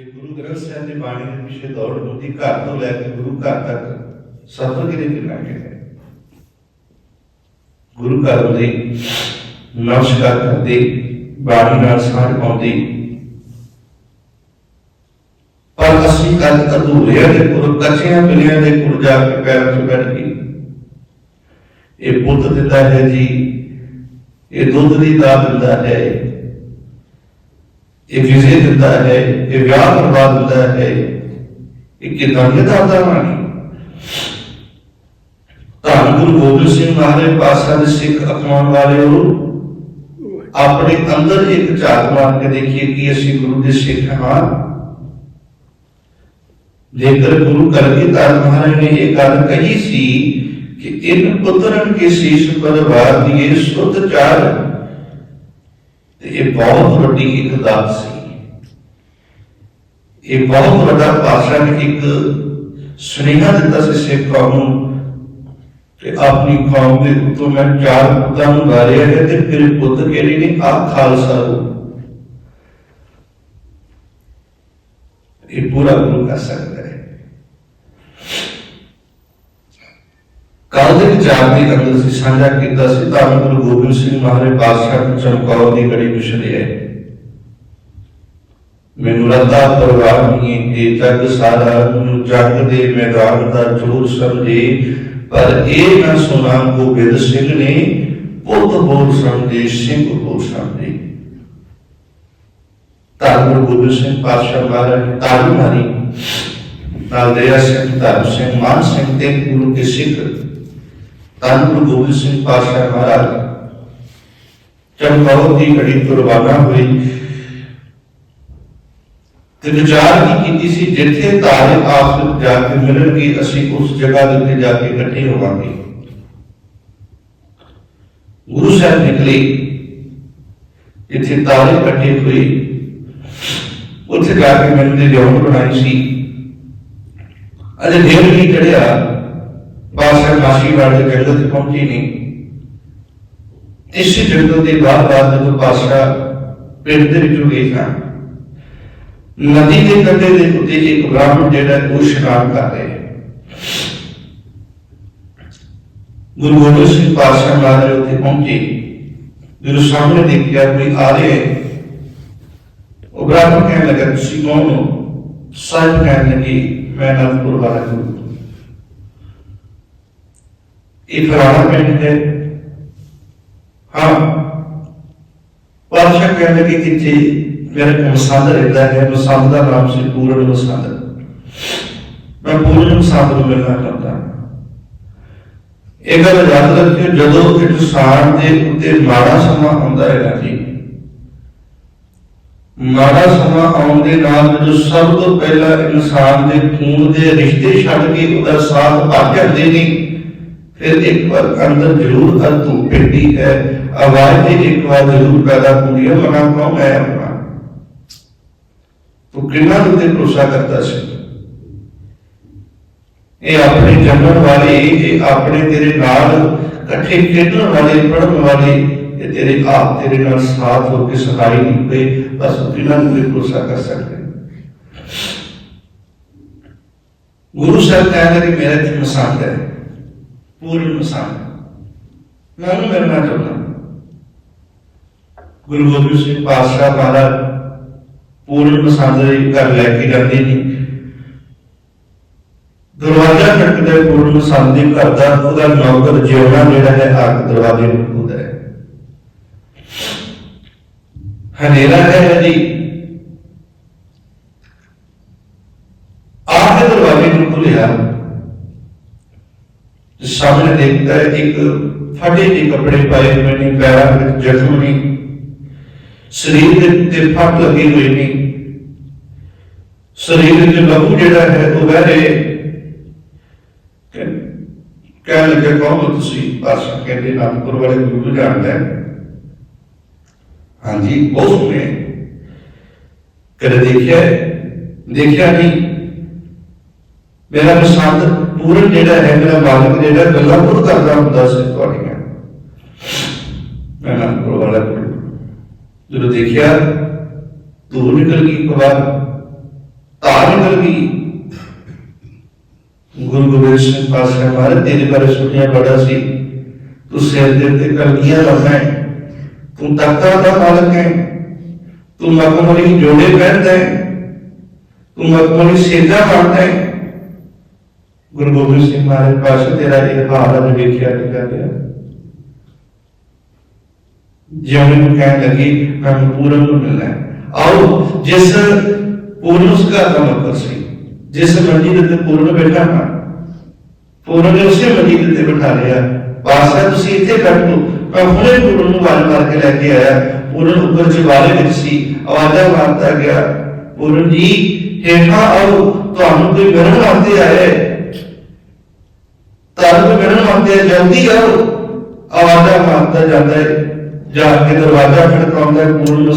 ਜੇ ਗੁਰੂ ਗ੍ਰੰਥ ਸਾਹਿਬ ਦੀ ਬਾਣੀ ਦੇ ਪਿੱਛੇ ਦੌੜ ਹੁੰਦੀ ਘਰ ਤੋਂ ਲੈ ਕੇ ਗੁਰੂ ਘਰ ਤੱਕ ਸਫ਼ਰ ਕਿਤੇ ਕਿੰਨਾ ਹੈ ਗੁਰੂ ਘਰ ਦੇ ਨਮਸਕਾਰ ਕਰਦੇ, ਬਾਣੀ ਨਾਲ ਸਾਂਝ ਪਾਉਂਦੇ। ਪਰ ਅਸੀਂ ਕੱਲ ਅਧੂਰਿਆਂ ਦੇ ਪੁਰ ਕੱਚਿਆਂ ਪਿਲਿਆਂ ਦੇ ਪੁਰ ਜਾ ਕੇ ਪੈਰਾਂ 'ਚ ਬੈਠ ਗਏ। ਇਹ ਪੁੱਤ ਦਿੰਦਾ ਹੈ ਜੀ, ਇਹ ਦੁੱਧ ਦੀ ਦਾਤ ਦਿੰਦਾ ਹੈ। ਇਹ ਵਿਜ਼ੇ ਦਿੰਦਾ ਹੈ, ਇਹ ਵਿਆਹ ਕਰਵਾ ਦਿੰਦਾ ਹੈ, ਇਹ ਕਿਦਾਂ ਦੀ ਦਾਤਾ ਧੰਨ ਗੁਰੂ ਗੋਬਿੰਦ ਸਿੰਘ ਮਹਾਰਾਜ ਪਾਸਾ ਦੇ ਸਿੱਖ ਅਖਵਾਉਣ ਵਾਲਿਓ, ਆਪਣੇ ਅੰਦਰ ਇੱਕ ਝਾਤ ਮਾਰ ਕੇ ਦੇਖੀਏ ਕਿ ਅਸੀਂ ਗੁਰੂ ਦੇ ਸਿੱਖ ਹਾਂ। ਜੇਕਰ ਗੁਰੂ ਕਲਗੀਧਰ ਮਹਾਰਾਜ ਨੇ ਇਹ ਗੱਲ ਕਹੀ ਸੀ ਕਿ ਇਨ ਪੁੱਤਰਨ ਕੇ ਸੀਸ ਪਰ ਦੀਏ ਸੁਧ ਚਾਰ ਤੇ ਇਹ ਬਹੁਤ ਵੱਡੀ ਇੱਕ ਦਾਤ ਸੀ। ਇਹ ਬਹੁਤ ਵੱਡਾ ਪਾਸ਼ਾ ਨੇ ਇੱਕ ਸੁਨੇਹਾ ਦਿੱਤਾ ਸੀ ਸਿੱਖ ਕੌਮ ਨੂੰ ਤੇ ਆਪਣੀ ਕੌਮ ਦੇ ਉੱਤੋਂ ਮੈਂ ਚਾਰ ਪੁੱਤਾਂ ਨੂੰ ਵਾਰਿਆ ਹੈ ਤੇ ਫਿਰ ਪੁੱਤ ਕਿਹੜੇ ਨੇ? ਆ ਖਾਲਸਾ ਇਹ ਪੂਰਾ ਗੁਰੂ ਕਰ ਸਕਦਾ ਹੈ ਕੱਲ ਦੇ ਵਿਚਾਰ ਦੇ ਅੰਦਰ ਸੀ ਸਾਂਝਾ ਕੀਤਾ ਸੀ, ਤਾਂ ਗੁਰੂ ਗੋਬਿੰਦ ਸਿੰਘ ਮਹਾਰਾਜ ਪਾਤਸ਼ਾਹ ਚਮਕੌਰ ਦੀ ਗੜੀ ਵਿਛੜੀ ਹੈ। ਮੈਨੂੰ ਰੱਦਾ ਪਰਵਾਹ ਇਹ ਜਗ ਸਾਰਾ ਨੂੰ ਜਗ ਦੇ ਮੈਦਾਨ ਦਾ ਚੋਰ ਸਮਝੇ, ਪਰ ਇਹ ਨਾ ਸੁਣਾ ਗੋਬਿੰਦ ਸਿੰਘ ਨੇ, ਪੁੱਤ ਬੋਲ ਸਮਝੇ, ਸਿੰਘ ਬੋਲ ਸਮਝੇ। ਤਾਂ ਗੁਰੂ ਗੋਬਿੰਦ ਸਿੰਘ ਪਾਤਸ਼ਾਹ ਮਹਾਰਾਜ ਨੇ ਤਾਲੀ ਮਾਰੀ। ਨਾਲ ਦਇਆ ਸਿੰਘ, ਧਰਮ ਸਿੰਘ, ਮਾਨ ਸਿੰਘ ਤੇ ਗੁਰੂ ਕੇ ਸਿੱਖ ਤਾਂ ਗੁਰੂ ਗੋਬਿੰਦ ਸਿੰਘ ਪਾਤਸ਼ਾਹ ਮਹਾਰਾਜ ਚਮਕੌਰ ਦੀ ਘੜੀ ਤੋਂ ਰਵਾਨਾ ਹੋਈ ਤੇ ਵਿਚਾਰ ਕੀ ਕੀਤੀ ਸੀ ਜਿੱਥੇ ਤਾਰੇ ਆਪਸ ਜਾ ਕੇ ਮਿਲਣਗੇ ਅਸੀਂ ਉਸ ਜਗ੍ਹਾ ਦੇ ਉੱਤੇ ਜਾ ਕੇ ਇਕੱਠੇ ਹੋਵਾਂਗੇ ਗੁਰੂ ਸਾਹਿਬ ਨਿਕਲੇ ਜਿੱਥੇ ਤਾਰੇ ਇਕੱਠੇ ਹੋਏ ਉੱਥੇ ਜਾ ਕੇ ਮੈਨੂੰ ਦੀ ਜੋਨ ਬਣਾਈ ਸੀ ਅਜੇ ਦੇਰ ਨਹੀਂ ਚੜਿਆ ਪਾਸ਼ਾ ਮਾਸ਼ੀਵਾੜ ਦੇ ਜੰਗਲ ਤੇ ਪਹੁੰਚੀ ਨਹੀਂ ਇਸੇ ਜੰਗਲ ਦੇ ਬਾਹਰ ਬਾਹਰ ਜਦੋਂ ਪਾਸ਼ਾ ਪਿੰਡ ਦੇ ਵਿੱਚੋਂ ਗਏ ਤਾਂ ਨਦੀ ਦੇ ਕੰਢੇ ਦੇ ਉੱਤੇ ਇੱਕ ਬ੍ਰਾਹਮਣ ਜਿਹੜਾ ਉਹ ਇਸ਼ਨਾਨ ਕਰ ਰਿਹਾ ਗੁਰੂ ਗੋਬਿੰਦ ਸਿੰਘ ਪਾਤਸ਼ਾਹ ਮਹਾਰਾਜ ਉੱਥੇ ਪਹੁੰਚੇ। ਜਦੋਂ ਸਾਹਮਣੇ ਦੇਖਿਆ ਕੋਈ ਆ ਰਿਹਾ ਹੈ, ਉਹ ਬ੍ਰਾਹਮਣ ਕਹਿਣ ਲੱਗਾ, ਤੁਸੀਂ ਕੌਣ ਹੋ? ਸਾਹਿਬ ਕਹਿਣ ਲੱਗੇ, ਮੈਂ ਅਨੰਦਪੁਰ ਵਾਲਾ ਗੁਰੂ ਇਹ ਫਲਾਣਾ ਪਿੰਡ ਹੈ। ਹਾਂ। ਪਾਤਸ਼ਾਹ ਕਹਿਣ ਕਿ ਕਿੱਥੇ ਮੇਰੇ ਮਸੰਦ ਰਹਿੰਦਾ ਹੈ। ਮਸੰਦ ਦਾ ਨਾਮ ਸੀ ਪੂਰਨ ਮਸੰਦ ਮੈਂ ਪੂਰਨ ਮਸੰਦ ਨੂੰ ਮਿਲਣਾ ਚਾਹੁੰਦਾ। ਇਹ ਗੱਲ ਯਾਦ ਰੱਖਿਓ, ਜਦੋਂ ਇਨਸਾਨ ਦੇ ਉੱਤੇ ਮਾੜਾ ਸਮਾਂ ਆਉਂਦਾ ਹੈ ਨਾ ਜੀ। ਮਾੜਾ ਸਮਾਂ ਆਉਣ ਦੇ ਨਾਲ ਜਦੋਂ ਸਭ ਤੋਂ ਪਹਿਲਾਂ ਇਨਸਾਨ ਦੇ ਖੂਨ ਦੇ ਰਿਸ਼ਤੇ ਛੱਡ ਕੇ ਉਹਦਾ ਸਾਥ ਭੱਜ ਜਾਂਦੇ ਨੇ ਫਿਰ ਇੱਕ ਵਾਰ ਅੰਦਰ ਜ਼ਰੂਰ ਅਰਥੂ ਪਿੰਡੀ ਹੈ। ਆਵਾਜ਼ ਦੀ ਇੱਕ ਵਾਰ ਜ਼ਰੂਰ ਪੈਦਾ ਹੁੰਦੀ ਹੈ। ਮਨਾ ਕੌਣ ਹੈ ਆਪਣਾ ਤੂੰ ਕਿੰਨਾ ਤੇ ਭਰੋਸਾ ਕਰਦਾ ਸੀ? ਇਹ ਆਪਣੇ ਜੰਮਣ ਵਾਲੇ, ਇਹ ਆਪਣੇ ਤੇਰੇ ਨਾਲ, ਇਕੱਠੇ ਖੇਡਣ ਵਾਲੇ ਪੜਨ ਵਾਲੇ, ਇਹ ਤੇਰੇ ਆਪ ਤੇਰੇ ਨਾਲ ਸਾਥ ਹੋ ਕੇ ਸਹਾਈ ਨਹੀਂ ਪਏ ਬਸ ਤੂੰ ਕਿੰਨਾ ਤੇ ਭਰੋਸਾ ਕਰ ਸਕਦੇ ਗੁਰੂ ਸਾਹਿਬ ਕਹਿੰਦੇ ਕਿ ਮੇਰਾ ਤੇ ਮਸੰਦ ਹੈ। ਪੂਰਨ ਮਸੰਦ ਮੈਂ ਉਹਨੂੰ ਮਿਲਣਾ ਚਾਹੁੰਦਾ। ਗੁਰੂ ਗੋਬਿੰਦ ਸਿੰਘ ਪਾਤਸ਼ਾਹ ਮਹਾਰਾਜ ਪੂਰਨ ਮਸੰਦ ਦੇ ਘਰ ਲੈ ਕੇ ਜਾਂਦੇ ਨੇ। ਦਰਵਾਜ਼ਾ ਖੜਕਦਾ ਪੂਰਨ ਮਸੰਦ ਦੇ ਘਰ ਦਾ, ਉਹਦਾ ਨੌਕਰ ਜਿਉਣਾ ਜਿਹੜਾ ਹੈ ਆ ਦਰਵਾਜ਼ੇ ਨੂੰ ਖੁੱਲਦਾ ਹੈ। ਹਨੇਰਾ ਹੈ ਜੀ। ਆਹ ਦਰਵਾਜ਼ੇ ਨੂੰ ਖੁੱਲਿਆ ਤੇ ਸਾਹਮਣੇ ਦੇਖਦਾ ਹੈ ਇੱਕ ਫਟੇ ਜਿਹੇ ਕੱਪੜੇ ਪਾਏ ਹੋਏ ਨੇ, ਪੈਰਾਂ ਵਿੱਚ ਜ਼ਖਮ ਨੇ ਸਰੀਰ ਦੇ ਉੱਤੇ ਫੱਟ ਲੱਗੀ ਹੋਈ ਨੇ। ਸਰੀਰ ਵਿੱਚ ਲਹੂ ਜਿਹੜਾ ਹੈ, ਉਹ ਵਹਿ ਰਹੇ। ਕਹਿ- ਕਹਿਣ ਲੱਗੇ, ਕੌਣ ਹੋ ਤੁਸੀਂ? ਪਾਸ਼ਾ ਕਹਿੰਦੇ ਨਾਮਪੁਰ ਵਾਲੇ ਗੁਰੂ ਨੂੰ ਜਾਣਦਾ ਹੈ। ਹਾਂਜੀ, ਬਹੁਤ ਸੁਣੇ ਕਦੇ ਦੇਖਿਆ ਹੈ? ਦੇਖਿਆ ਨਹੀਂ। ਮੇਰਾ ਪਸੰਦ ਪੂਰਨ ਜਿਹੜਾ ਹੈ ਮੇਰਾ ਮਾਲਕ ਜਿਹੜਾ ਗੱਲਾਂ ਖੁਦ ਕਰਦਾ ਹੁੰਦਾ ਸੀ ਤੁਹਾਡੀਆਂ ਮੈਂ ਨਾਮਪੁਰ ਵਾਲਾ ਗੁਰੂ ਜਦੋਂ ਦੇਖਿਆ, ਧੂੜ ਨਿਕਲ ਗਈ ਇੱਕ ਵਾਰ ਭਾਰ ਨਿਕਲ ਗਈ। ਗੁਰੂ ਗੋਬਿੰਦ ਸਿੰਘ ਪਾਤਸ਼ਾਹ ਮਹਾਰਾਜ ਤੇਰੇ ਬਾਰੇ ਸੁਣਿਆ ਬੜਾ ਸੀ। ਤੂੰ ਸਿਰ ਦੇ ਉੱਤੇ ਕਲਗੀਆਂ ਲਾਉਣਾ ਹੈ ਤੂੰ ਤਖਤਾਂ ਦਾ ਮਾਲਕ ਹੈ। ਤੂੰ ਮਖਮਲੀ ਜੋੜੇ ਪਹਿਨਦਾ ਹੈ। ਤੂੰ ਮਖਮਲੀ ਸੇਜਾ ਬਣਦਾ ਹੈ। ਗੁਰੂ ਗੋਬਿੰਦ ਸਿੰਘ ਮਹਾਰਾਜ ਪਾਸ਼ਾ ਤੇਰਾ ਇਹ ਹਾਲ ਅਜ ਵੇਖਿਆ ਨਹੀਂ ਕਰ ਰਿਹਾ। ਜਿਉਂ ਨੂੰ ਕਹਿਣ ਲੱਗੀ, ਮੈਂ ਪੂਰਨ ਨੂੰ ਮਿਲਣਾ ਆਓ, ਜਿਸ ਪੂਰਨ ਉਸ ਦਾ ਮਤਲਬ ਸੀ, ਜਿਸ ਮੰਜੀ ਦੇ ਪੂਰਨ ਬੈਠਾ ਹਾਂ, ਪੂਰਨ ਨੇ ਉਸੇ ਮੰਜੀ ਦੇ ਬਿਠਾ ਲਿਆ। ਪਾਸ਼ਾ ਤੁਸੀਂ ਇੱਥੇ ਬੈਠੋ। ਮੈਂ ਹੁਣੇ ਪੂਰਨ ਨੂੰ ਵਾਰ ਮਾਰ ਕੇ ਲੈ ਕੇ ਆਇਆ। ਪੂਰਨ ਉੱਪਰ ਜਿਵਾਲੇ ਵਿੱਚ ਸੀ। ਆਵਾਜ਼ਾਂ ਮਾਰਦਾ ਗਿਆ, ਪੂਰਨ ਜੀ, ਹੇਠਾਂ ਆਓ। ਤੁਹਾਨੂੰ ਕੋਈ ਮਿਲਣ ਵਾਸਤੇ ਆਇਆ ਹੈ ਤੁਹਾਨੂੰ ਕੋਈ ਮਿਲਣ ਵਾਸਤੇ ਜਲਦੀ ਆਓ ਆਵਾਜ਼ਾਂ ਮਾਰਦਾ ਜਾਂਦਾ ਹੈ ਜਾ ਕੇ ਦਰਵਾਜ਼ਾ ਖੜਕਾਉਂਦਾ ਹੈ, ਪੂਰਨ ਨੂੰ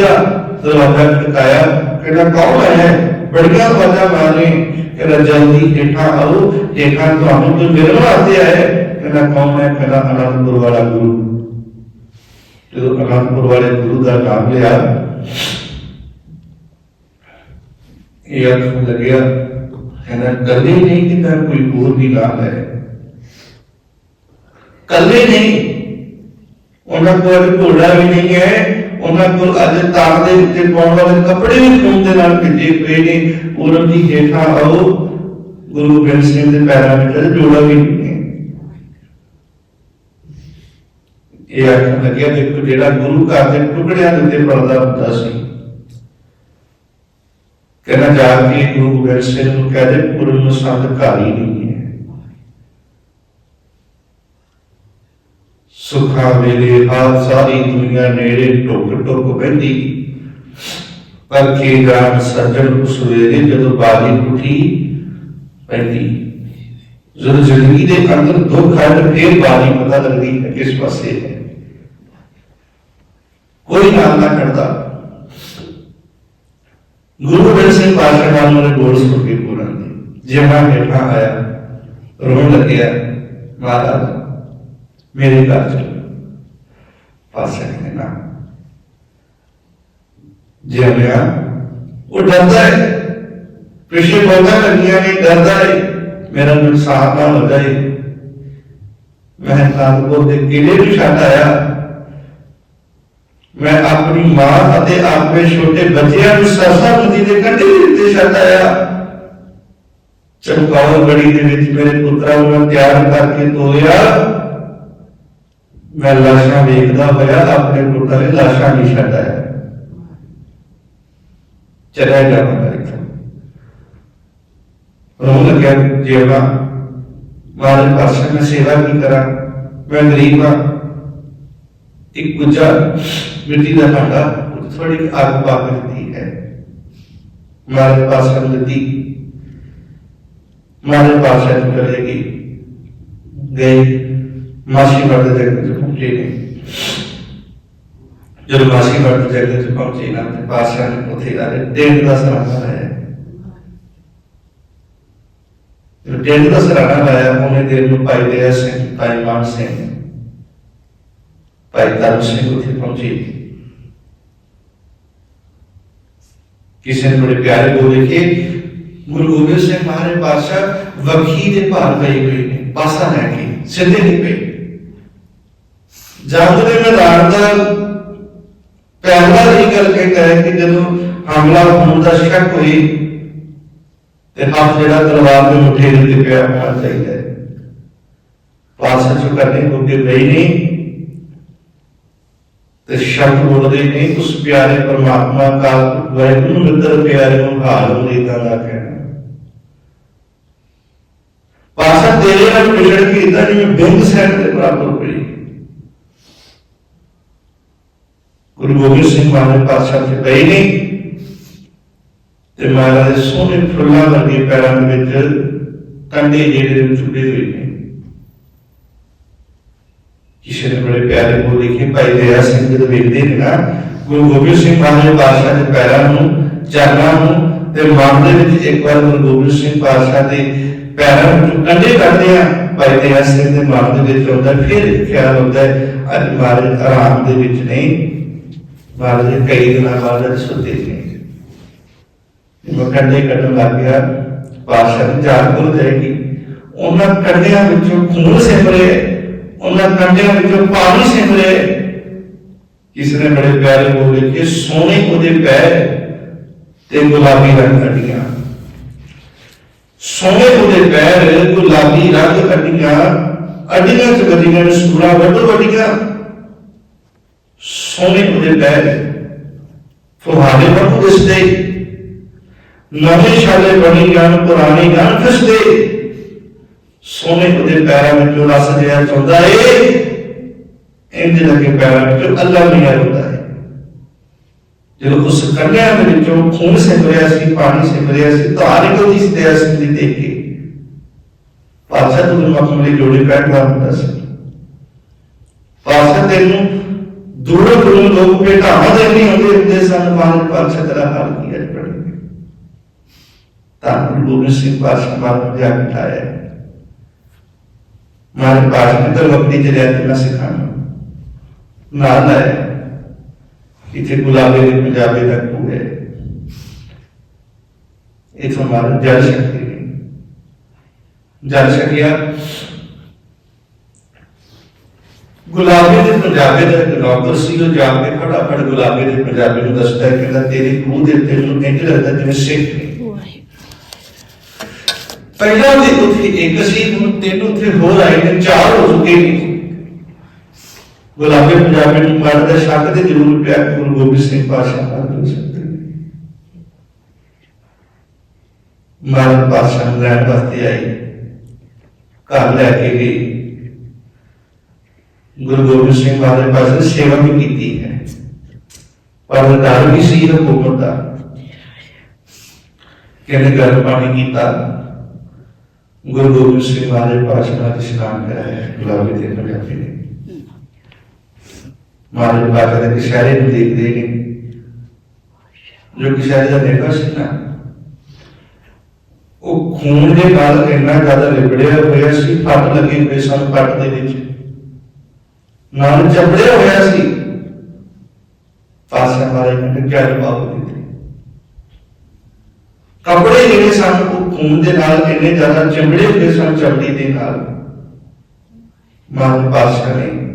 ਦਾ ਦਰਵਾਜ਼ਾ ਖੜਕਾਇਆ। ਕਹਿੰਦਾ ਕੌਣ ਹੈ ਬੜੀਆਂ ਆਵਾਜ਼ਾਂ ਮਾਰ ਕਹਿੰਦਾ ਜਲਦੀ ਹੇਠਾਂ ਆਓ। ਹੇਠਾਂ ਤੁਹਾਨੂੰ ਕੋਈ ਮਿਲਣ ਵਾਸਤੇ ਆਇਆ ਕਹਿੰਦਾ ਕੌਣ ਹੈ ਕਹਿੰਦਾ ਅਨੰਦਪੁਰ ਵਾਲਾ ਗੁਰੂ। ਜਦੋਂ ਅਨੰਦਪੁਰ ਵਾਲੇ ਗੁਰੂ ਦਾ ਨਾਮ ਲਿਆ ਇਹ ਅੱਖ ਲੱਗਿਆ। ਕਹਿੰਦਾ ਕੱਲੇ ਨਹੀਂ ਕਿ ਕੋਈ ਹੋਰ ਵੀ ਨਾਮ ਹੈ? ਕੱਲੇ ਨਹੀਂ। ਉਹਨਾਂ ਕੋਲ ਘੋੜਾ ਵੀ ਨਹੀਂ ਹੈ। ਉਹਨਾਂ ਕੋਲ ਅੱਜ ਤਾਕ ਦੇ ਉੱਤੇ ਪਾਉਣ ਵਾਲੇ ਕੱਪੜੇ ਵੀ ਖੂਨ ਦੇ ਨਾਲ ਭਿੱਜੇ ਪਏ ਨੇ। ਪੂਰਨ ਦੀ ਹੇਠਾਂ ਆਓ। ਗੁਰੂ ਗੋਬਿੰਦ ਸਿੰਘ ਦੇ ਪੈਰਾਂ ਵਿੱਚ ਜੋੜਾ ਵੀ ਨਹੀਂ ਹੈ। ਇਹ ਆਖਣ ਲੱਗਿਆ, ਦੇਖੋ, ਜਿਹੜਾ ਗੁਰੂ ਘਰ ਦੇ ਟੁਕੜਿਆਂ ਦੇ ਉੱਤੇ ਪਰਦਾ ਹੁੰਦਾ ਸੀ ਕਹਿੰਦਾ ਜਾ ਕੇ ਗੁਰੂ ਗੋਬਿੰਦ ਸਿੰਘ ਨੂੰ ਕਹਦੇ ਪੂਰਨ ਸੰਤ ਘਰ ਹੀ ਨਹੀਂ ਹੈ। ਸੁਖਾ ਵੇਲੇ ਹਾਲ ਸਾਰੀ ਦੁਨੀਆ ਨੇੜੇ ਟੁਕ ਟੁਕ ਬਹਿੰਦੀ। ਪਰ ਕੀ ਗਾਨ ਸੱਜਣ ਉਸ ਵੇਲੇ ਜਦੋਂ ਬਾਜੀ ਉੱਠੀ ਪੈਂਦੀ। ਜਦੋਂ ਜ਼ਿੰਦਗੀ ਦੇ ਅੰਦਰ ਦੁੱਖ ਹੈ ਫੇਰ ਬਾਜੀ ਪਤਾ ਲੱਗਦੀ ਹੈ ਕਿਸ ਪਾਸੇ ਹੈ। ਕੋਈ ਨਾਲ ਨਾ ਕਰਦਾ ਗੁਰੂ ਗੋਬਿੰਦ ਸਿੰਘ ਪਾਤਸ਼ਾਹ ਨੂੰ ਉਹਨੇ ਸੁਣ ਕੇ ਪੂਰਨ ਦੀ। ਜਿਵੇਂ ਬੈਠਾ ਆਇਆ, ਰੋਣ ਲੱਗਿਆ ਮਹਾਰਾਜ ਮੇਰੇ ਘਰ ਚਲੋ। ਪਾਤਸ਼ਾਹ ਨੇ। ਨਾ ਜਿਵੇਂ ਉਹ ਡਰਦਾ ਹੈ। ਪਿਛਲੇ ਬਹੁਤਾ ਲੱਗੀਆਂ ਨੇ ਡਰਦਾ ਹੈ। ਮੇਰਾ ਨੁਕਸਾਨ ਨਾ ਹੋ ਜਾਏ। ਮੈਂ ਕਾਨਪੁਰ ਦੇ ਕਿਲੇ ਨੂੰ ਛੱਡ ਆਇਆ। ਮੈਂ ਆਪਣੀ ਮਾਂ ਅਤੇ ਆਪਣੇ ਛੋਟੇ ਬੱਚਿਆਂ ਨੂੰ ਸਰਸਾ ਨਦੀ ਦੇ ਕੰਢੇ ਦੇ ਛੱਡ ਆਇਆ। ਚਮਕੌਰ ਗੜੀ ਦੇ ਵਿੱਚ ਮੇਰੇ ਪੁੱਤਰਾਂ ਨੂੰ ਤਿਆਰ ਕਰਕੇ ਤੋਰਿਆ ਮੈਂ ਲਾਸ਼ਾਂ ਵੇਖਦਾ ਹੋਇਆ ਆਪਣੇ ਪੁੱਤਰ ਦੇ ਲਾਸ਼ਾਂ ਨਹੀਂ ਛੱਡ ਆਇਆ। ਚਲਿਆ ਜਾਵਾਂਗਾ ਇੱਥੋਂ ਰੋਣ ਲੱਗਿਆ ਜੀਵਾ ਮਾਰੇ ਪਾਸੇ ਮੈਂ ਸੇਵਾ ਕੀ ਕਰਾਂ, ਮੈਂ ਗਰੀਬ ਹਾਂ। ਇੱਕ ਗੁੱਜਾ ਮਿੱਟੀ ਦਾ ਭਾਂਡਾ ਥੋੜੀ ਅੱਗ ਪਾ ਕੇ ਦਿੱਤੀ ਹੈ ਮਾਰੇ ਪਾਸੇ ਨੂੰ ਦਿੱਤੀ ਮਾਰੇ ਪਾਸੇ ਨੂੰ ਕਰੇਗੀ ਗਈ ਮਾਸੀ ਵਰਦੇ ਜਗਤ ਚ ਪਹੁੰਚੇ ਨੇ ਜਦੋਂ ਮਾਸੀ ਵਰਦੇ ਜਗਤ ਚ ਪਹੁੰਚੇ ਨਾ ਤੇ ਪਾਸੇ ਨੂੰ ਉੱਥੇ ਆ ਕੇ ਡੇਢ ਦਾ ਸਰਾਣਾ ਲਾਇਆ ਜਦੋਂ ਡੇਢ ਦਾ ਸਰਾਣਾ ਲਾਇਆ ਉਹਨੇ ਦੇਰ ਨੂੰ ਪਾਈ ਦੇ ਸਿੰਘ ਭਾਈ ਮਾਨ ਸਿੰਘ ਧਰਮ ਸਿੰਘ ਉੱਥੇ ਪਹੁੰਚੇ ਕਿਸੇ ਨੇ ਬੜੇ ਪਿਆਰੇ ਬੋਲ ਲਿਖੇ ਗੁਰੂ ਗੋਬਿੰਦ ਸਿੰਘ ਮਹਾਰਾਜ ਪਾਤਸ਼ਾਹ ਵਖੀ ਦੇ ਭਾਰ ਪਏ ਹੋਏ ਨੇ ਪਾਸਾ ਲੈ ਕੇ ਸਿੱਧੇ ਨਹੀਂ ਪਏ ਜੰਗ ਦੇ ਮੈਦਾਨ ਦਾ ਪਹਿਲਾ ਇਹ ਗੱਲ ਕਹਿੰਦਾ ਹੈ ਕਿ ਜਦੋਂ ਹਮਲਾ ਹੋਣ ਦਾ ਸ਼ੱਕ ਹੋਈ ਤੇ ਹੱਥ ਜਿਹੜਾ ਤਲਵਾਰ ਦੇ ਮੁੱਠੇ ਦੇ ਪਿਆ ਹੋਣਾ ਚਾਹੀਦਾ ਹੈ ਪਾਸਾ ਚੁੱਕਣੇ ਕਿਉਂਕਿ ਗਈ ਨਹੀਂ ਤੇ ਸ਼ਬਦ ਬੋਲਦੇ ਨੇ ਉਸ ਪਿਆਰੇ ਪਰਮਾਤਮਾ ਦਾ ਵੈਗੁਰੂ ਮਿੱਤਰ ਪਿਆਰੇ ਨੂੰ ਹਾਲ ਨੂੰ ਦਾ ਕਹਿਣਾ। ਪਾਸਾ ਤੇਰੇ ਨਾਲ ਵਿਛੜ ਕੇ ਇਦਾਂ ਜਿਵੇਂ ਬਿੰਦ ਸੈਨ ਦੇ ਬਰਾਬਰ ਪਈ ਗੁਰੂ ਗੋਬਿੰਦ ਸਿੰਘ ਮਹਾਰਾਜ ਪਾਤਸ਼ਾਹ ਤੇ ਪਈ ਨੇ ਤੇ ਮਹਾਰਾਜ ਦੇ ਸੋਹਣੇ ਫੁੱਲਾਂ ਵਰਗੇ ਪੈਰਾਂ ਦੇ ਵਿੱਚ ਕੰਡੇ ਜਿਹੜੇ ਨੇ ਚੁੱਕੇ ਹੋਏ ਨੇ। ਕਿਸੇ ਨੇ ਬੜੇ ਪਿਆਰੇ ਬੋਲ ਲਿਖੇ ਭਾਈ ਦਇਆ ਸਿੰਘ ਜਦੋਂ ਵੇਖਦੇ ਨੇ ਨਾ, ਗੁਰੂ ਗੋਬਿੰਦ ਸਿੰਘ ਮਹਾਰਾਜ ਪਾਤਸ਼ਾਹ ਦੇ ਪੈਰਾਂ ਨੂੰ, ਚਰਨਾਂ ਨੂੰ ਤੇ ਮਨ ਦੇ ਵਿੱਚ ਇੱਕ ਵਾਰ ਗੁਰੂ ਗੋਬਿੰਦ ਸਿੰਘ ਪਾਤਸ਼ਾਹ ਦੇ ਪੈਰਾਂ ਨੂੰ ਕੰਡੇ ਕਰਦੇ ਆ, ਭਾਈ ਦਇਆ ਸਿੰਘ ਦੇ ਮਨ ਦੇ ਵਿੱਚ ਆਉਂਦਾ, ਫਿਰ ਖਿਆਲ ਆਉਂਦਾ, ਅੱਜ ਮਹਾਰਾਜ ਆਰਾਮ ਦੇ ਵਿੱਚ ਨਹੀਂ ਮਹਾਰਾਜ ਕਈ ਦਿਨਾਂ ਬਾਅਦ ਸੁੱਤੇ ਨੇ। ਜਦੋਂ ਕੰਡੇ ਕੱਢਣ ਲੱਗ ਗਿਆ, ਪਾਤਸ਼ਾਹ ਦੀ ਜਾਨ ਖੁੱਲ ਜਾਏਗੀ। ਉਹਨਾਂ ਕੰਢਿਆਂ ਵਿੱਚੋਂ ਖੂਨ ਸਿਮਰੇ ਉਹਨਾਂ ਕੰਡਿਆਂ ਵਿੱਚੋਂ ਪਾਣੀ ਸਿਮਰੇ ਕਿਸੇ ਨੇ ਬੜੇ ਪਿਆਰੇ ਬੋਲੇ ਕਿ ਸੋਨੇ ਉਹਦੇ ਪੈਰ ਤੇ ਗੁਲਾਬੀ ਰੰਗ ਅੱਡੀਆਂ ਸੋਨੇ ਉਹਦੇ ਪੈਰ ਗੁਲਾਬੀ ਰੰਗ ਅੱਡੀਆਂ ਅੱਡੀਆਂ ਚ ਵੱਡੀਆਂ ਨੇ ਸੂਰਾ ਵੱਡੋ ਵੱਡੀਆਂ ਸੋਨੇ ਉਹਦੇ ਪੈਰ ਫੁਹਾਰੇ ਵਾਂਗੂ ਦਿਸਦੇ ਨਵੇਂ ਛਾਲੇ ਬਣੀ ਜਾਣ ਪੁਰਾਣੇ ਗਾਣ ਖਸਦੇ ਸੋਨੇ ਦੇ ਪੈਰਾਂ ਵਿੱਚੋਂ ਰਸ ਜਿਹਾ ਚੁੰਦਾ ਏ। ਇੰਜ ਲੱਗੇ ਪੈਰਾਂ ਵਿੱਚੋਂ ਅੱਲਾ ਮੀਆਂ ਹੁੰਦਾ ਹੈ ਜਦੋਂ ਉਸ ਕੰਨਿਆ ਦੇ ਵਿੱਚੋਂ ਖੂਨ ਸਿਮਰਿਆ ਸੀ, ਪਾਣੀ ਸਿਮਰਿਆ ਸੀ, ਧਾਰ ਨਿਕਲਦੀ ਸੀ ਤੇ ਅਸਲ ਦੀ ਦੇਖ ਕੇ ਪਾਸ਼ਾ ਤੋਂ ਮਖਮਲੀ ਜੋੜੇ ਪੈਣਾ ਹੁੰਦਾ ਸੀ। ਪਾਸ਼ਾ ਤੈਨੂੰ ਦੂਰੋਂ ਦੂਰੋਂ ਲੋਕ ਭੇਟਾਵਾਂ ਦੇ ਨਹੀਂ ਹੁੰਦੇ ਹੁੰਦੇ ਸਨ ਮਾਨ ਪਾਸ਼ਾ ਤੇਰਾ ਹਾਲ ਕੀ ਹੈ ਪੜੇਗੇ ਤਾਂ ਗੁਰੂ ਗੋਬਿੰਦ ਸਿੰਘ ਪਾਸ਼ਾ ਮਾਰ ਜਾ ਬਿਠਾਇਆ ਮਾਰੇ ਪਾਸ਼ਾ ਨੇ ਤਾਂ ਵਕਤੀ ਚ ਰਹਿ ਕੇ ਨਾ ਸਿਖਾਣਾ ਨਾਲ ਹੈ ਇੱਥੇ ਗੁਲਾਬੇ ਦੇ ਪੰਜਾਬੇ ਦਾ ਖੂਹ ਹੈ ਇਥੋਂ ਮਾਰ ਜਲ ਸ਼ਕਤੀ ਹੈ ਜਲ ਸ਼ਕੀਆ ਗੁਲਾਬੇ ਦੇ ਪੰਜਾਬੇ ਦਾ ਇੱਕ ਨੌਕਰ ਸੀ ਉਹ ਜਾ ਕੇ ਫਟਾਫਟ ਗੁਲਾਬੇ ਦੇ ਪੰਜਾਬੇ ਨੂੰ ਦੱਸਦਾ ਹੈ ਕਿ ਤੇਰੀ ਖੂਹ ਦੇ ਉੱਤੇ ਨੂੰ ਇੰਜ ਲੱਗਦਾ ਜਿਵੇਂ ਸਿੱਖ ਨੇ ਪਹਿਲਾਂ ਦੇ ਉੱਥੇ ਇੱਕ ਸੀ, ਹੁਣ ਤਿੰਨ ਉੱਥੇ ਹੋਰ ਆਏ ਨੇ, ਚਾਰ ਹੋ ਚੁੱਕੇ ਨੇ। ਗੁਲਾਬੇ ਪੰਜਾਬੀ ਨੂੰ ਮਰਨ ਦਾ ਸ਼ੱਕ ਤੇ ਜ਼ਰੂਰ ਪਿਆ ਗੁਰੂ ਗੋਬਿੰਦ ਸਿੰਘ ਪਾਤਸ਼ਾਹ ਮਰ ਹੋ ਸਕਦੇ ਮਰਨ ਪਾਤਸ਼ਾਹ ਨੂੰ ਲੈਣ ਵਾਸਤੇ ਆਈ ਘਰ ਲੈ ਕੇ ਗਈ ਗੁਰੂ ਗੋਬਿੰਦ ਸਿੰਘ ਮਹਾਰਾਜ ਪਾਸੇ ਨੇ ਸੇਵਾ ਵੀ ਕੀਤੀ ਹੈ। ਪਰ ਡਰ ਵੀ ਸੀ ਹਕੂਮਤ ਦਾ। ਕਹਿੰਦੇ ਗਰਮ ਪਾਣੀ ਕੀਤਾ ਗੁਰੂ ਗੋਬਿੰਦ ਸਿੰਘ ਮਹਾਰਾਜ ਪਾਤਸ਼ਾਹ ਤੇ ਇਸ਼ਨਾਨ ਕਰਾਇਆ ਗੁਲਾਬੀ ਦੇ ਪੰਜਾਬੀ ਨੇ। ਮਹਾਰਾਜ ਪਾਤਸ਼ਾਹ ਦੇ ਕਿਸ਼ਾਰੇ ਨੂੰ ਦੇਖਦੇ ਨੇ। ਜੋ ਕਿਸ਼ਾਰੇ ਦਾ ਨੇਤਾ ਸੀ ਨਾ, ਉਹ ਖੂਨ ਦੇ ਨਾਲ ਇੰਨਾ ਜ਼ਿਆਦਾ ਲਿਬੜਿਆ ਹੋਇਆ ਸੀ ਫੱਟ ਲੱਗੇ ਹੋਏ ਸਨ ਪੱਟ ਦੇ ਵਿੱਚ। ਨਾਲ ਚਪੜਿਆ ਹੋਇਆ ਸੀ। ਪਾਸੇ ਮਾਰੇ ਨੇ ਕਿਹਾ ਬਾਬੂ ਦਿੱਤੇ ਕੱਪੜੇ ਜਿਹੜੇ ਸਨ, ਉਹ ਖੂਨ ਦੇ ਨਾਲ ਇੰਨੇ ਜ਼ਿਆਦਾ ਚਮੜੇ ਹੋਏ ਸਨ, ਚਮੜੀ ਦੇ ਨਾਲ। ਮਾਨ ਪਾਸ਼ਾ ਨੇ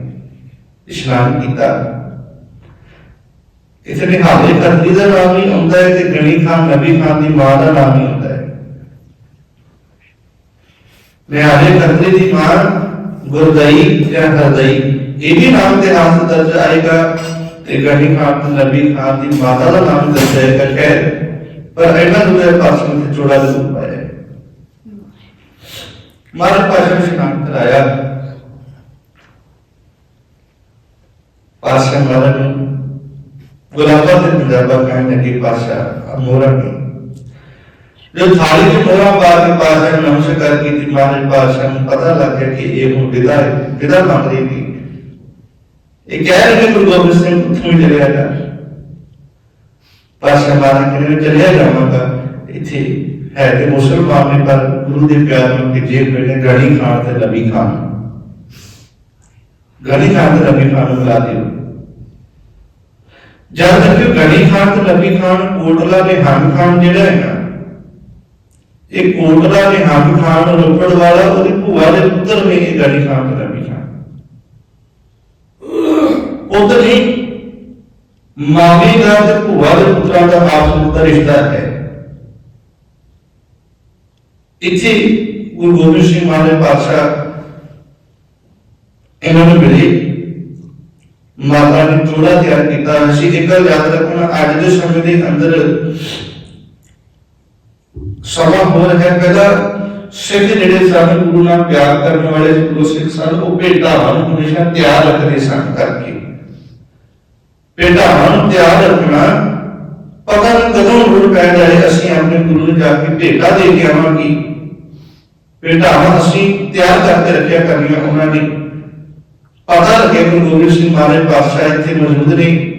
ਇਸ਼ਨਾਨ ਕੀਤਾ। ਇਥੇ ਨਿਹਾਲੇ ਕਰਦੀ ਦਾ ਨਾਮ ਹੀ ਹੁੰਦਾ ਹੈ ਤੇ ਗਣੀ ਖਾਨ, ਨਬੀ ਖਾਨ ਦੀ ਮਾਂ ਦਾ ਨਾਮ ਹੀ ਹੁੰਦਾ ਹੈ। ਨਿਹਾਲੇ ਕਰਦੀ ਦੀ ਮਾਂ, ਗੁਰਦਈ ਜਾਂ ਹਰਦਈ, ਇਹ ਵੀ ਨਾਮ ਤੇ ਹਾਸ ਦਰਜ ਆਏਗਾ ਤੇ ਗਣੀ ਖਾਨ, ਨਬੀ ਖਾਨ ਦੀ ਮਾਤਾ ਦਾ ਨਾਮ ਦਰਜ ਆਏਗਾ ਖੈਰ ਪਰ ਇਹਨਾਂ ਨੂੰ ਇਹ ਪਾਸੋਂ ਤੇ ਚੋੜਾ ਜ਼ਰੂਰ ਪਾਇਆ ਹੈ। ਮਹਾਰਾਜ ਪਾਸ਼ਾ ਨੇ ਇਸ਼ਨਾਨ ਕਰਾਇਆ ਪਾਸ਼ਾ ਮਹਾਰਾਜ ਨੂੰ ਗੁਲਾਬਾ ਤੇ ਪੰਜਾਬਾ ਕਹਿਣ ਲੱਗੇ ਪਾਸ਼ਾ ਮੋਰਾ ਨੇ ਜੋ ਥਾਲੀ ਚ ਮੋਰਾ ਪਾ ਕੇ ਪਾਸ਼ਾ ਨੇ ਨਮਸਕਾਰ ਕੀਤੀ ਮਹਾਰਾਜ ਪਾਸ਼ਾ ਨੂੰ ਪਤਾ ਲੱਗ ਗਿਆ ਕਿ ਇਹ ਹੁਣ ਵਿਦਾ ਹੈ ਵਿਦਾ ਮੰਗ ਰਹੀ ਸੀ ਇਹ ਕਹਿ ਰਹੇ ਨੇ ਗੁਰੂ ਗੋਬਿੰਦ ਸਿੰਘ ਉੱਥੋਂ ਹੀ ਚਲਿਆ ਜਾ ਪਾਸ਼ਾ ਮਹਾਰਾਜ ਕਹਿੰਦੇ ਮੈਂ ਚਲਿਆ ਜਾਵਾਂਗਾ ਇੱਥੇ ਹੈ ਤੇ ਮੁਸਲਮਾਨ ਨੇ, ਪਰ ਗੁਰੂ ਦੇ ਪਿਆਰ ਨੂੰ ਕਿ ਜੇ ਬੇਟੇ ਗੜੀ ਖਾਨ ਤੇ ਨਬੀ ਖਾਨ ਗੜੀ ਖਾਨ ਤੇ ਨਬੀ ਖਾਨ ਨੂੰ ਮਿਲਾ ਦਿਓ। ਜਦ ਤੱਕ ਗੜੀ ਖਾਨ ਤੇ ਨਬੀ ਖਾਨ ਕੋਟਲਾ ਦੇ ਹਮ ਖਾਨ ਜਿਹੜਾ ਹੈ ਇਹ ਕੋਟਲਾ ਦੇ ਹਮ ਖਾਨ ਰੋਪੜ ਵਾਲਾ, ਉਹਦੀ ਭੂਆ ਦੇ ਪੁੱਤਰ ਨੇ ਇਹ ਗੜੀ ਖਾਨ ਤੇ ਨਬੀ ਖਾਨ ਪੁੱਤਰ ਹੀ ਮਾਮੀ ਦਾ ਤੇ ਭੂਆ ਦੇ ਪੁੱਤਰਾਂ ਦਾ ਆਪਸ ਦਾ ਰਿਸ਼ਤਾ ਹੈ ਇੱਥੇ ਗੁਰੂ ਗੋਬਿੰਦ ਸਿੰਘ ਮਹਾਰਾਜ ਪਾਤਸ਼ਾਹ ਇਹਨਾਂ ਨੂੰ ਮਿਲੇ ਮਾਤਾ ਨੇ ਥੋੜਾ ਤਿਆਰ ਕੀਤਾ ਹੋਇਆ ਸੀ ਇੱਕ ਗੱਲ ਯਾਦ ਰੱਖਣਾ ਅੱਜ ਦੇ ਸਮੇਂ ਦੇ ਅੰਦਰ ਸਮਾਂ ਹੋ ਰਿਹਾ ਹੈ ਪਹਿਲਾਂ ਸਿੱਖ ਜਿਹੜੇ ਸਨ ਗੁਰੂ ਨਾਲ ਪਿਆਰ ਕਰਨ ਵਾਲੇ ਗੁਰੂ ਸਿੱਖ ਸਨ ਉਹ ਭੇਟਾਵਾਂ ਨੂੰ ਹਮੇਸ਼ਾ ਤਿਆਰ ਰੱਖਦੇ ਸਨ ਕਰਕੇ ਭੇਟਾਵਾਂ ਨੂੰ ਤਿਆਰ ਰੱਖਣਾ। ਪਤਾ ਨਹੀਂ ਕਦੋਂ ਲੋੜ ਪੈ ਜਾਏ, ਅਸੀਂ ਆਪਣੇ ਗੁਰੂ ਨੂੰ ਜਾ ਕੇ ਭੇਟਾ ਦੇ ਕੇ ਆਵਾਂਗੇ। ਭੇਟਾਵਾਂ ਅਸੀਂ ਤਿਆਰ ਕਰਕੇ ਰੱਖਿਆ ਕਰਨੀਆਂ ਉਹਨਾਂ ਨੇ। ਪਤਾ ਲੱਗਿਆ ਗੁਰੂ ਗੋਬਿੰਦ ਸਿੰਘ ਮਹਾਰਾਜ ਪਾਤਸ਼ਾਹ ਇੱਥੇ ਮੌਜੂਦ ਨੇ।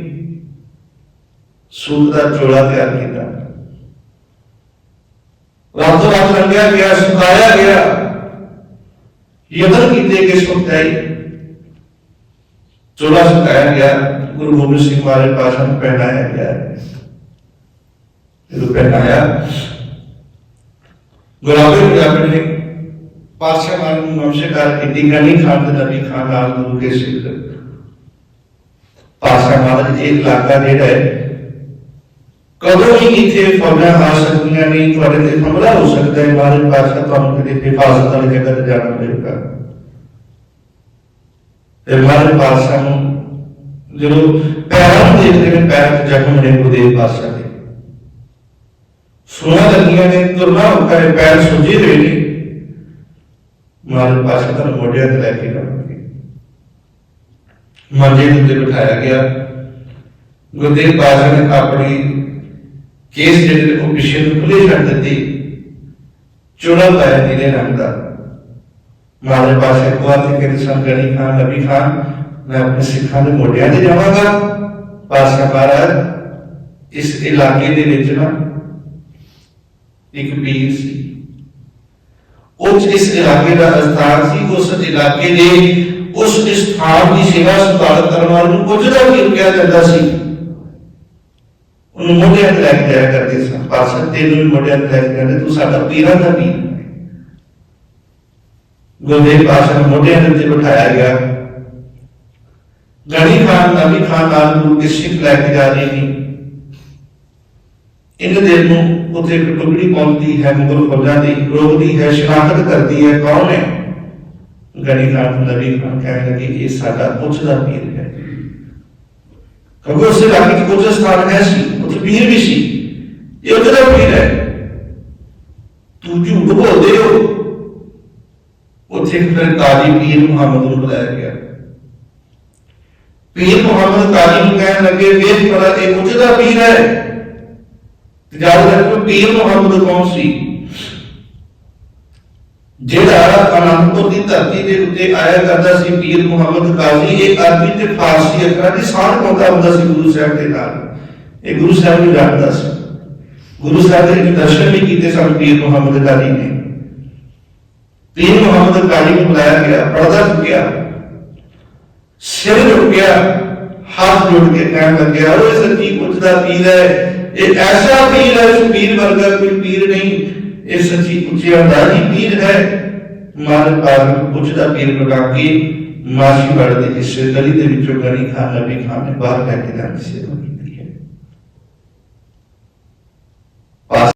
ਸੂਤ ਦਾ ਚੋਲਾ ਤਿਆਰ ਕੀਤਾ। ਰਾਤੋਂ ਰਾਤ ਲੰਘਿਆ ਗਿਆ, ਸੁਕਾਇਆ ਗਿਆ। ਯਤਨ ਕੀਤੇ ਕਿ ਸੁਕਾਈ ਚੋਲਾ ਸੁਕਾਇਆ ਗਿਆ। ਗੁਰੂ ਗੋਬਿੰਦ ਸਿੰਘ ਮਹਾਰਾਜ ਪਾਤਸ਼ਾਹ ਨੂੰ ਪਹਿਨਾਇਆ ਗਿਆ। ਜਦੋਂ ਪਿੰਡ ਆਇਆ ਗੁਲਾਬੀ ਨੇ ਪਾਸ਼ਾ ਮਾਰ ਨੂੰ ਨਮਸਕਾਰ ਕੀਤੀ ਗਨੀ ਖਾਨ ਦੇ ਨਬੀ ਖਾਨ ਨਾਲ ਗੁਰੂ ਕੇ ਸਿੱਖ ਪਾਸ਼ਾ ਮਹਾਰਾਜ ਇਹ ਇਲਾਕਾ ਜਿਹੜਾ ਹੈ, ਕਦੋਂ ਵੀ ਇੱਥੇ ਫੌਜਾਂ ਆ ਸਕਦੀਆਂ ਨੇ, ਤੁਹਾਡੇ ਤੇ ਹਮਲਾ ਹੋ ਸਕਦਾ ਹੈ, ਮਹਾਰਾਜ ਪਾਸ਼ਾ ਤੁਹਾਨੂੰ ਕਿਤੇ ਹਿਫਾਜ਼ਤ ਵਾਲੀ ਜਗ੍ਹਾ ਤੇ ਜਾਣਾ ਪਏਗਾ ਤੇ ਮਹਾਰਾਜ ਪਾਸ਼ਾ ਨੂੰ ਜਦੋਂ ਪੈਰਾਂ ਨੂੰ ਦੇਖਦੇ ਨੇ ਪੈਰਾਂ 'ਚ ਜ਼ਖਮ ਨੇ ਗੁਰਦੇਵ ਪਾਤਸ਼ਾਹ ਦੇ। ਸੁਣਾ ਲੱਗੀਆਂ ਨੇ ਤੁਰਨਾ ਔਖਾ ਪੈਰ ਸੁੱਜੇ ਹੋਏ ਨੇ। ਮਹਾਰਾਜ ਪਾਸ਼ਾ ਤਾਂ ਮੋਢਿਆਂ ਤੇ ਲੈ ਕੇ ਜਾਣਗੇ ਮੰਜੇ ਦੇ ਉੱਤੇ ਬਿਠਾਇਆ ਗਿਆ। ਗੁਰਦੇਵ ਪਾਸ਼ਾ ਨੇ ਆਪਣੀ ਕੇਸ ਜਿਹੜੇ ਉਹ ਪਿੱਛੇ ਨੂੰ ਖੁੱਲੇ ਛੱਡ ਦਿੱਤੀ। ਚੋਲਾ ਪਾਇਆ ਨੀਲੇ ਰੰਗ ਦਾ। ਮਹਾਰਾਜ ਪਾਸ਼ਾ ਕੋ ਤੇ ਕਿ ਸਨ ਗਣੀ ਖਾਨ, ਨਬੀ ਖਾਨ ਮੈਂ ਆਪਣੇ ਸਿੱਖਾਂ ਦੇ ਮੋਢਿਆਂ ਤੇ ਜਾਵਾਂਗਾ। ਪਾਤਸ਼ਾਹ ਮਹਾਰਾਜ, ਇਸ ਇਲਾਕੇ ਦੇ ਵਿੱਚ ਨਾ ਇੱਕ ਪੀਰ ਸੀ। ਉਹ ਇਸ ਇਲਾਕੇ ਦਾ ਅਸਥਾਨ ਸੀ, ਉਸ ਇਲਾਕੇ ਦੇ ਉਸ ਸਥਾਨ ਦੀ ਸੇਵਾ ਸੰਭਾਲ ਕਰਨ ਵਾਲੇ ਨੂੰ ਦਾ ਵੀ ਕਿਹਾ ਜਾਂਦਾ ਸੀ। ਉਹਨੂੰ ਮੋਢਿਆਂ ਤੇ ਲੈ ਕੇ ਜਾਇਆ ਕਰਦੇ ਸਨ। ਪਾਤਸ਼ਾਹ, ਤੈਨੂੰ ਵੀ ਮੋਢਿਆਂ ਤੇ ਲੈ ਕੇ ਜਾਂਦੇ, ਤੂੰ ਸਾਡਾ ਪੀਰਾਂ ਦਾ ਪੀਰ ਗੁਰਦੇਵ ਪਾਸ਼ਾ ਨੂੰ ਮੋਢਿਆਂ ਦੇ ਉੱਤੇ ਬਿਠਾਇਆ ਗਿਆ। ਗਣੀ ਖਾਨ ਨਬੀ ਖਾਨ ਨਾਲ ਗੁਰੂ ਕੇ ਲੈ ਕੇ ਜਾ ਰਹੀ ਨੇ। ਇਹਨਾਂ ਦੇ ਨੂੰ ਉੱਥੇ ਇੱਕ ਟੁਕੜੀ ਪਹੁੰਚਦੀ ਹੈ, ਮੁਗਲ ਫੌਜਾਂ ਦੀ, ਰੋਕਦੀ ਹੈ ਸ਼ਨਾਖਤ ਕਰਦੀ ਹੈ। ਕੌਣ ਹੈ? ਗਣੀ ਖਾਨ ਨਬੀ ਖਾਨ ਕਹਿਣ ਲੱਗੇ, ਇਹ ਸਾਡਾ ਉੱਚ ਦਾ ਪੀਰ ਹੈ। ਕਿਉਂਕਿ ਉਸ ਇਲਾਕੇ 'ਚ ਕੁਝ ਸਥਾਨ ਹੈ ਸੀ, ਉੱਥੇ ਪੀਰ ਵੀ ਸੀ। ਇਹ ਉੱਚ ਪੀਰ ਹੈ। ਤੂੰ ਝੂਠ ਬੋਲਦੇ ਹੋ। ਉੱਥੇ ਫਿਰ ਕਾਜੀ ਪੀਰ ਮੁਹੰਮਦ ਨੂੰ ਬੁਲਾਇਆ ਗਿਆ। ਪੀਰ ਮੁਹੰਮਦ ਕਾਜੀ ਨੂੰ ਕਹਿਣ ਲੱਗੇ ਵੇਖ ਭਲਾ ਇਹ ਉੱਚ ਦਾ ਪੀਰ ਹੈ। ਤੇ ਜਦ ਤੱਕ ਪੀਰ ਮੁਹੰਮਦ ਕੌਣ ਸੀ? ਜਿਹੜਾ ਅਨੰਦਪੁਰ ਦੀ ਧਰਤੀ ਦੇ ਉੱਤੇ ਆਇਆ ਕਰਦਾ ਸੀ, ਪੀਰ ਮੁਹੰਮਦ ਕਾਜ਼ੀ, ਇਹ ਅਰਬੀ ਤੇ ਫਾਰਸੀ ਅੱਖਰਾਂ ਦੀ ਸਾਂਝ ਪਾਉਂਦਾ ਹੁੰਦਾ ਸੀ ਗੁਰੂ ਸਾਹਿਬ ਦੇ ਨਾਲ। ਇਹ ਗੁਰੂ ਸਾਹਿਬ ਨੂੰ ਜਾਣਦਾ ਸੀ। ਗੁਰੂ ਸਾਹਿਬ ਦੇ ਦਰਸ਼ਨ ਵੀ ਕੀਤੇ ਸਨ ਪੀਰ ਮੁਹੰਮਦ ਕਾਜ਼ੀ ਨੇ। ਪੀਰ ਮੁਹੰਮਦ ਕਾਜ਼ੀ ਨੂੰ ਬੁਲਾਇਆ ਗਿਆ, ਪਰਦਾ ਚੁੱਕਿਆ। ਸਿਰ ਝੁਕਿਆ ਹੱਥ ਜੋੜ ਕੇ ਕਹਿਣ ਲੱਗਿਆ ਓਏ ਸੱਚੀ ਪੁੱਛਦਾ ਪੀਰ ਹੈ ਇਹ ਐਸਾ ਪੀਰ ਹੈ ਇਸ ਪੀਰ ਵਰਗਾ ਕੋਈ ਪੀਰ ਨਹੀਂ ਇਹ ਸੱਚੀ ਪੁੱਛਿਆ ਦਾ ਹੀ ਪੀਰ ਹੈ ਮਾਰ ਪਾਰ ਪੁੱਛਦਾ ਪੀਰ ਬਣਾ ਕੇ ਮਾਸ਼ੀ ਵੜ ਦੇ ਹਿੱਸੇ ਗਲੀ ਦੇ ਵਿੱਚੋਂ ਗਣੀ ਖਾਨ ਨਬੀ ਖਾਨ ਨੇ ਬਾਹਰ ਲੈ ਕੇ ਜਾਣ ਦੀ ਸੇਵਾ ਕੀਤੀ ਹੈ ਪਾਸ